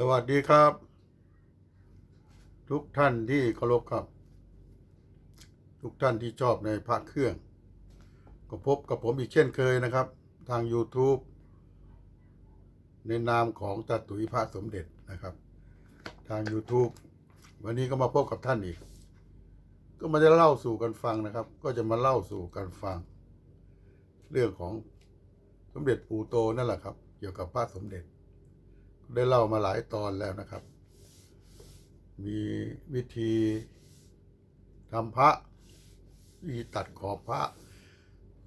สวัสดีครับ ทุกท่านที่เคารพครับ ทุกท่านที่ชอบในพระเครื่อง ก็พบกับผมอีกเช่นเคยนะครับ ทาง YouTube ในนามของตาตุ๋ยพระสมเด็จนะครับ ทาง YouTube วันนี้ก็มาพบกับท่านอีก ก็มาจะเล่าสู่กันฟังนะครับ ก็จะมาเล่าสู่กันฟัง เรื่องของสมเด็จปู่โตนั่นแหละครับ เกี่ยวกับพระสมเด็จ ได้เล่ามาหลายตอนแล้วนะครับ มีวิธีทำพระวิธีตัดขอบพระ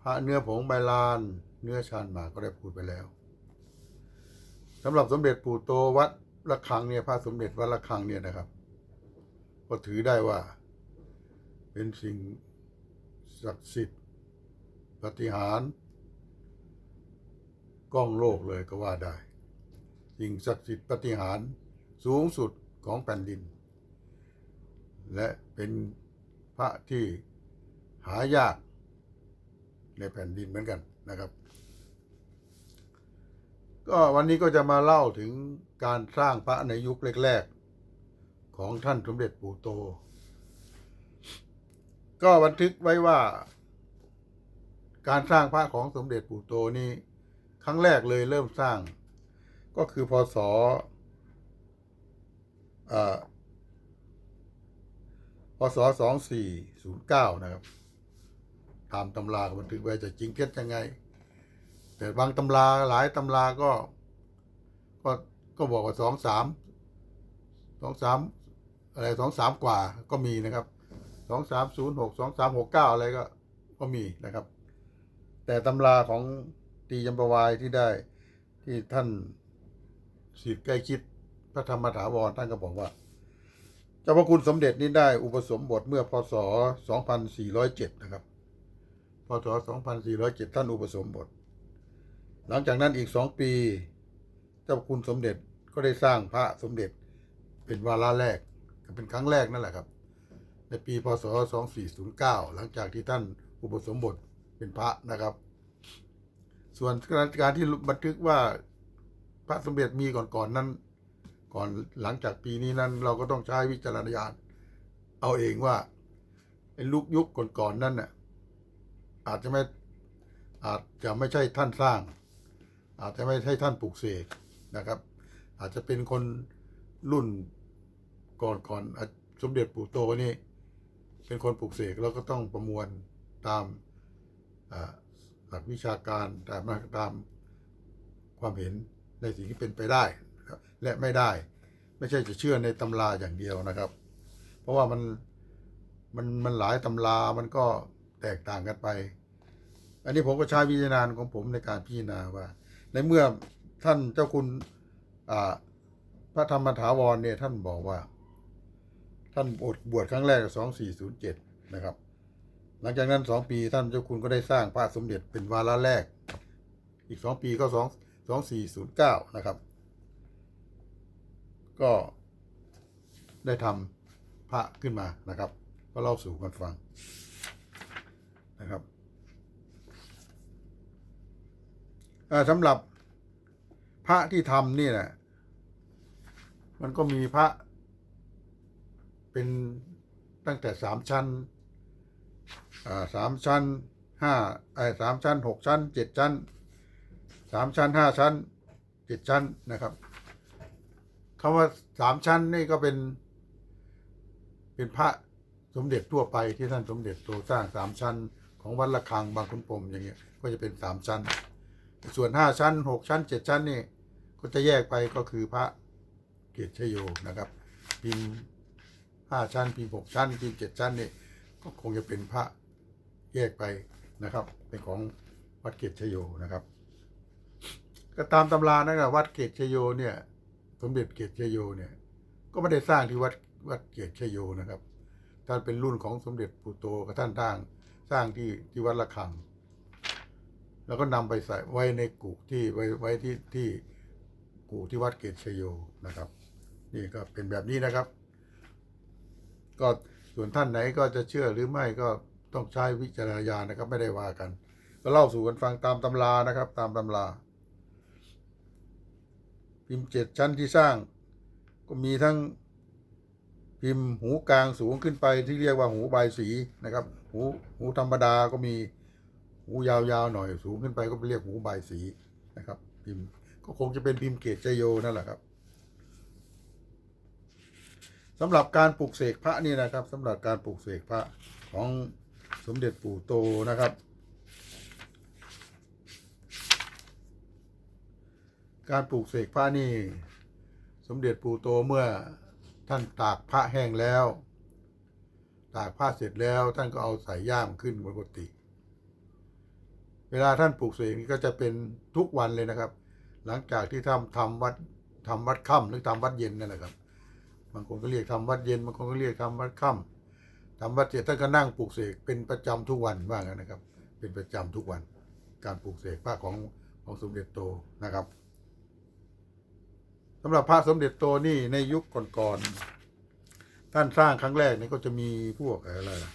พระเนื้อผงใบลาน เนื้อชานหมาก็ได้พูดไปแล้วสำหรับสมเด็จปู่โตวัดระฆังเนี่ยพระสมเด็จวัดระฆังเนี่ยนะครับ ก็ถือได้ว่า เป็นสิ่งศักดิ์สิทธิ์ปฏิหารย์ก้องโลกเลยก็ว่าได้ สิ่งศักดิ์สิทธิ์ปฏิหารสูงสุดของแผ่นดิน และเป็นพระที่หายากในแผ่นดินเหมือนกันนะครับ ก็วันนี้ก็จะมาเล่าถึงการสร้างพระในยุคแรก ๆ ของท่านสมเด็จปู่โต ก็บันทึกไว้ว่า การสร้างพระของสมเด็จปู่โตนี้ ครั้งแรกเลยเริ่มสร้าง ก็คือพศออพศสองสี่ศูนย์เก้านะครับตามตำราบันทึกไว้จะจริงเท็จยังไง แต่บางตำราหลายตำราก็ ก็ก็บอกว่าสองสามสองสามอะไรสองสามกว่าก็มีนะครับสองสามศูนย์หกสองสามหกเก้าอะไรก็ก็มีนะครับ แต่ตำราของตียมประวายที่ได้ที่ท่าน สิทธิ์ใกล้ชิดพระธรรมถาวรท่านก็บอกว่าเจ้าพระคุณสมเด็จนี้ได้อุปสมบทเมื่อพศ 2407 นะครับ พศ 2407 ท่านอุปสมบท หลังจากนั้นอีกสองปี เจ้าพระคุณสมเด็จก็ได้สร้างพระสมเด็จเป็นวาระแรกเป็นครั้งแรกนั่นแหละครับ ในปีพศ 2409 หลังจากที่ท่านอุปสมบทเป็นพระนะครับ ส่วนการที่บันทึกว่า พระสมเด็จมีก่อนๆนนั้น ก่อนหลังจากปีนี้นั้น เราก็ต้องใช้วิจารณญาณเอาเองว่าไอ้ลุกยุคก่อนๆนั้นน่ะอาจจะไม่อาจจะไม่ใช่ท่านสร้าง อาจจะไม่ใช่ท่านปลูกเสกนะครับ อาจจะเป็นคนรุ่นก่อนก่อนสมเด็จปู่โตนี่ เป็นคนปลูกเสกแล้วก็ต้องประมวลตามหลักวิชาการตามตามความเห็น ในสิ่งที่เป็นไปได้และไม่ได้ ไม่ใช่จะเชื่อในตำราอย่างเดียวนะครับ เพราะว่ามันมันมันหลายตำรามันก็แตกต่างกันไป อันนี้ผมก็ใช้วิจารณญาณของผมในการพิจารณาว่า ในเมื่อท่านเจ้าคุณพระธรรมถาวรเนี่ยท่านบอกว่า ท่านบวชบวชครั้งแรกสองสี่ศูนย์เจ็ดนะครับ หลังจากนั้นสองปีท่านเจ้าคุณก็ได้สร้างพระสมเด็จเป็นวาระแรก อีกสองปีก็สอง สองสี่ศูนย์เก้านะครับ ก็ได้ทำพระขึ้นมานะครับ ก็เล่าสู่กันฟังนะครับสำหรับพระที่ทำนี่นะมันก็มีพระเป็นตั้งแต่สามชั้นสามชั้นห้าไอ้สามชั้นหกชั้นเจ็ดชั้น สามชั้นห้าชั้นเจ็ดชั้นนะครับคำว่าสามชั้นนี่ก็เป็น เป็นพระสมเด็จทั่วไปที่ท่านสมเด็จโตสร้างสามชั้น ของวัดระฆังบางขุนพรมอย่างเงี้ยก็จะเป็นสามชั้น ส่วนห้าชั้นหกชั้นเจ็ดชั้นนี่ก็จะแยกไปก็คือพระเกศชโยนะครับ พิมพ์ห้าชั้น พิมพ์หกชั้น พิมพ์เจ็ดชั้นนี่ก็คงจะเป็นพระแยกไปนะครับ เป็นของวัดเกศชโยนะครับ ก็ตามตำรานะครับวัดเกศชโยเนี่ย สมเด็จเกศชโยเนี่ย ก็ไม่ได้สร้างที่วัดวัดเกศชโยนะครับท่านเป็นรุ่นของสมเด็จปู่โตกับท่านทางสร้างที่ที่วัดระฆัง แล้วก็นำไปใส่ไว้ในกุที่ไว้ไว้ที่ที่กุที่วัดเกศชโยนะครับ นี่ก็เป็นแบบนี้นะครับ ก็ส่วนท่านไหนก็จะเชื่อหรือไม่ก็ต้องใช้วิจารณญาณนะครับ ไม่ได้ว่ากัน ก็เล่าสู่กันฟังตามตำรานะครับ ตามตำรา พิมพ์เจ็ดชั้นที่สร้าง ก็มีทั้งพิมพ์หูกลางสูงขึ้นไปที่เรียกว่าหูใบสีนะครับ หูหูธรรมดาก็มีหูยาวๆหน่อยสูงขึ้นไปก็เรียกหูใบสีนะครับ พิมพ์ก็คงจะเป็นพิมพ์เกตจโยนั่นแหละครับสำหรับการปลูกเสกพระนี่นะครับสำหรับการปลูกเสกพระของสมเด็จปู่โตนะครับ การปลูกเสกพระนี่ สมเด็จปู่โตเมื่อท่านตากพระแห้งแล้ว ตากผ้าเสร็จแล้วท่านก็เอาส่ย่ามขึ้นบนกุฏิเวลาท่านปลูกเสกนี่ก็จะเป็นทุกวันเลยนะครับ หลังจากที่ทำทำวัดทำวัดค่ำหรือทำวัดเย็นนั่นแหละครับบางคนก็เรียกทำวัดเย็นบางคนก็เรียกทำวัดค่ำทำวัดเสร็จท่านก็นั่งปลูกเสกเป็นประจำทุกวันว่างั้นนะครับ เป็นประจำทุกวัน การปลูกเสกพระของของสมเด็จโตนะครับ สำหรับพระสมเด็จโตนี่ในยุคก่อนๆท่านสร้างครั้งแรกนี่ก็จะมีพวกอะไรล่ะ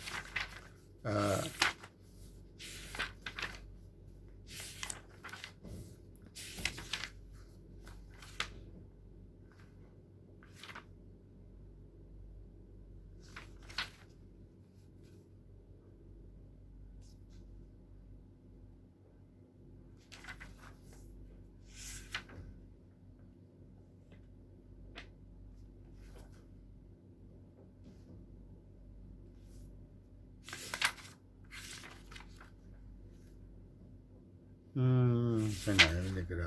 มไปไห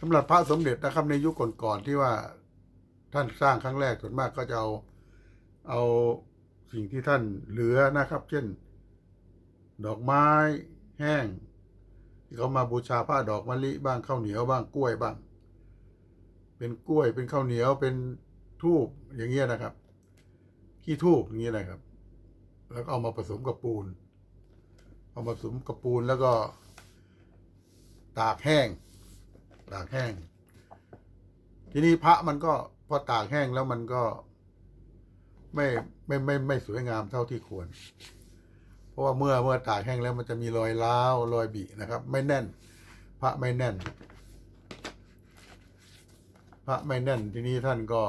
สำหรับพระสมเด็จนะครับในยุคก่อนๆที่ว่าท่านสร้างครั้งแรกส่วนมากก็จะเอาเอาสิ่งที่ท่านเหลือนะครับ เช่น ดอกไม้แห้ง ที่เขามาบูชาผ้าดอกมะลิบ้างข้าวเหนียวบ้างกล้วยบ้าง เป็นกล้วยเป็นข้าวเหนียวเป็นทูบอย่างเงี้ยนะครับขี้ทูบอย่างเงี้ยนะครับ แล้วก็เอามาผสมกับปูน เอามาผสมกับปูนแล้วก็ตากแห้ง ตากแห้ง ทีนี้พระมันก็พอตากแห้งแล้วมันก็ไม่ไม่ไม่ไม่สวยงามเท่าที่ควร เพราะว่าเมื่อเมื่อตากแห้งแล้วมันจะมีรอยร้าวรอยบินะครับ ไม่แน่น พระไม่แน่น พระไม่แน่น ทีนี้ท่านก็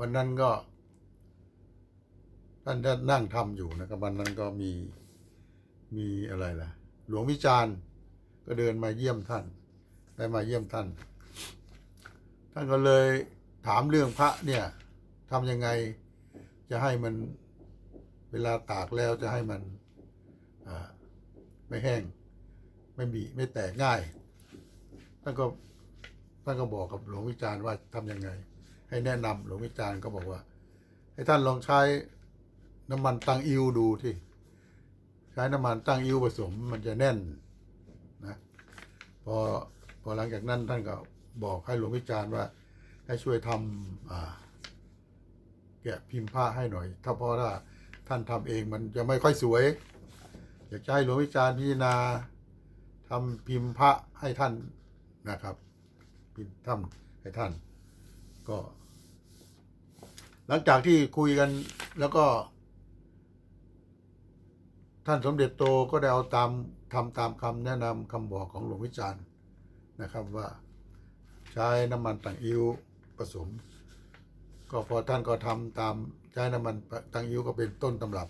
วันนั้นก็ ท่านท่านนั่งทำอยู่นะครับวันนั้นก็มีมีอะไรล่ะ หลวงวิจารณ์ก็เดินมาเยี่ยมท่าน ได้มาเยี่ยมท่าน ท่านก็เลยถามเรื่องพระเนี่ยทำยังไงจะให้มันเวลาตากแล้วจะให้มันไม่แห้ง ไม่บีไม่แตกง่าย ท่านก็ท่านก็บอกกับหลวงวิจารณ์ว่าทำยังไง ให้แนะนำหลวงวิจารณ์ก็บอกว่า ให้ท่านลองใช้น้ำมันตังอิวดูที่ใช้น้ำมันตังอิวผสมมันจะแน่นนะพอ อหลังจากนั้นท่านก็บอกให้หลวงวิจารณ์ว่า ให้ช่วยทำอ่าแกะพิมพ์ผ้าให้หน่อย ถ้าเพราะถ้าท่านทำเองมันจะไม่ค่อยสวย อยากให้หลวงวิจารณ์พิจารณาทำพิมพ์พระให้ท่านนะครับพิมพ์ทำให้ท่าน ก็ หลังจากที่คุยกันแล้วก็ ท่านสมเด็จโตก็ได้เอาตามทำตามคำแนะนำคำบอกของหลวงวิจารณ์ นะครับว่าใช้น้ำมันต่างอิ้วผสม ก็พอท่านก็ทำตามใช้น้ำมันต่างอิ้วก็เป็นต้นตำรับ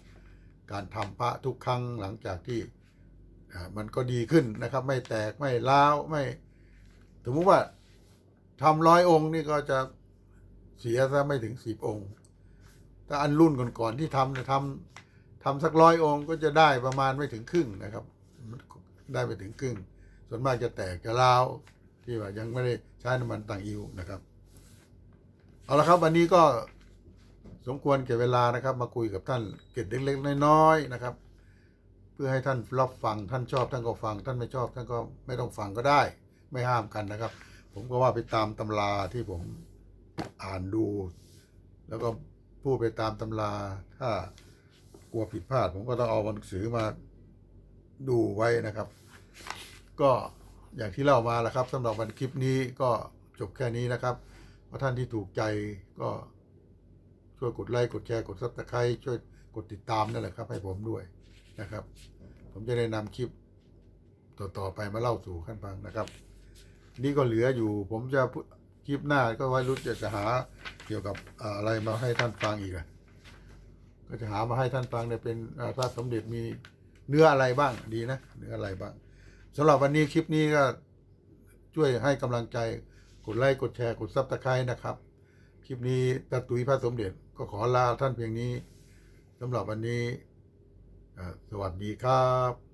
การทำพระทุกครั้งหลังจากที่มันก็ดีขึ้นนะครับ ไม่แตกไม่ร้าวไม่สมมติว่าทำร้อยองค์นี่ก็จะเสียซะไม่ถึงสิบองค์ถ้าอันรุ่นก่อนๆที่ทำเนี่ยทำทำสักร้อยองค์ก็จะได้ประมาณไม่ถึงครึ่งนะครับ ได้ไปถึงครึ่ง ส่วนมากจะแตกจะร้าวที่ว่ายังไม่ได้ใช้น้ำมันต่างอิวนะครับ เอาละครับวันนี้ก็สมควรเก็บเวลานะครับ มาคุยกับท่านเกร็ดเล็กๆน้อยๆนะครับ เพื่อให้ท่านรับฟังท่านชอบท่านก็ฟัง ท่านไม่ชอบท่านก็ไม่ต้องฟังก็ได้ ไม่ห้ามกันนะครับ ผมก็ว่าไปตามตำราที่ผมอ่านดู แล้วก็พูดไปตามตำรา ถ้ากลัวผิดพลาด ผมก็ต้องเอาหนังสือมาดูไว้นะครับ ก็อย่างที่เล่ามาแล้วครับสำหรับวันคลิปนี้ก็จบแค่นี้นะครับเพราะท่านที่ถูกใจก็ช่วยกดไลค์กดแชร์กดซับสไครต์ช่วยกดติดตามนั่นแหละครับ ให้ผมด้วยนะครับ ผมจะได้นำคลิปต่อๆไปมาเล่าสู่ขั้นฟังนะครับ นี่ก็เหลืออยู่ ผมจะคลิปหน้าก็ไว้รู้จะหาเกี่ยวกับอะไรมาให้ท่านฟังอีกอะก็จะหามาให้ท่านฟังเนี่ยเป็นพระสมเด็จมีเนื้ออะไรบ้างดีนะ เนื้ออะไรบ้าง สำหรับวันนี้คลิปนี้ก็ช่วยให้กำลังใจ กดไลค์กดแชร์ กดซับสไครต์นะครับ คลิปนี้ตาตุยพระสมเด็จก็ขอลาท่านเพียงนี้สำหรับวันนี้ สวัสดีครับ